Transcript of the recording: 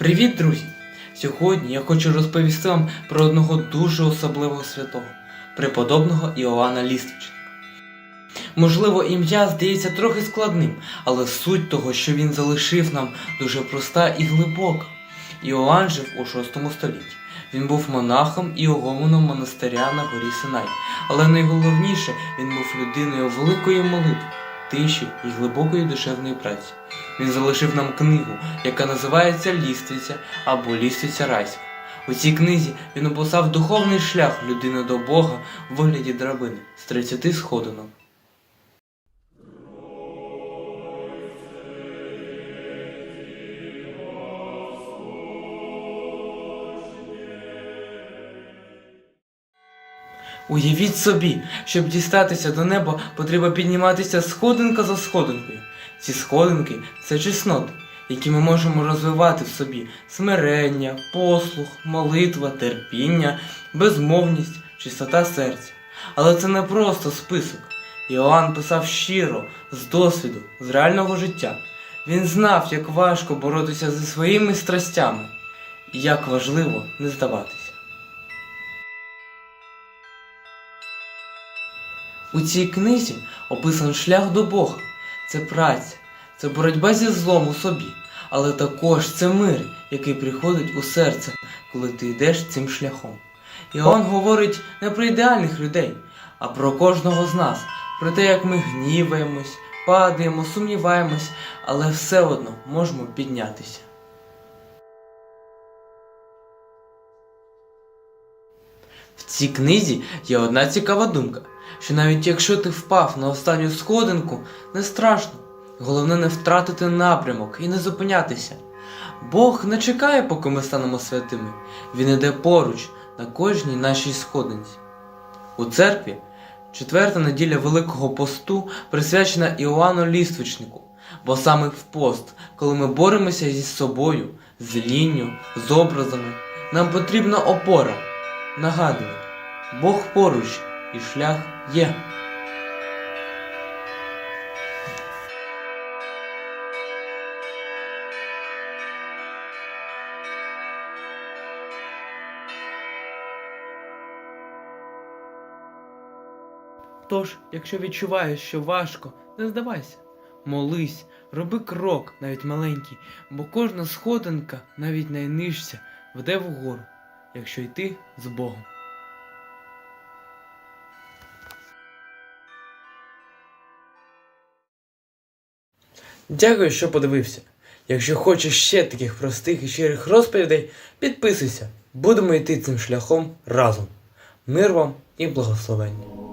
Привіт, друзі! Сьогодні я хочу розповісти вам про одного дуже особливого святого, преподобного Іоанна Ліствичника. Можливо, ім'я здається трохи складним, але суть того, що він залишив нам, дуже проста і глибока. Іоанн жив у VI столітті. Він був монахом і огомоном монастиря на горі Синай. Але найголовніше, він був людиною великої молитви, тиші і глибокої душевної праці. Він залишив нам книгу, яка називається Лістиця або Лістиця Райська. У цій книзі він описав духовний шлях людини до Бога в вигляді драбини з 30 сходинок. Уявіть собі, щоб дістатися до неба, потрібно підніматися сходинка за сходинкою. Ці сходинки це чесноти, які ми можемо розвивати в собі смирення, послух, молитва, терпіння, безмовність, чистота серця. Але це не просто список. Іоанн писав щиро, з досвіду, з реального життя. Він знав, як важко боротися зі своїми страстями і як важливо не здаватися. У цій книзі описан шлях до Бога. Це праця, це боротьба зі злом у собі, але також це мир, який приходить у серце, коли ти йдеш цим шляхом. Іоанн говорить не про ідеальних людей, а про кожного з нас, про те, як ми гніваємось, падаємо, сумніваємось, але все одно можемо піднятися. В цій книзі є одна цікава думка, що навіть якщо ти впав на останню сходинку, не страшно. Головне не втратити напрямок і не зупинятися. Бог не чекає, поки ми станемо святими. Він іде поруч на кожній нашій сходинці. У церкві четверта неділя Великого посту присвячена Іоанну Ліствичнику, бо саме в пост, коли ми боремося зі собою, з лінню, з образами, нам потрібна опора, нагадування. Бог поруч і шлях є. Тож, якщо відчуваєш, що важко, не здавайся. Молись, роби крок, навіть маленький, бо кожна сходинка, навіть найнижча, веде вгору, якщо йти з Богом. Дякую, що подивився. Якщо хочеш ще таких простих і щирих розповідей, підписуйся. Будемо йти цим шляхом разом. Мир вам і благословення.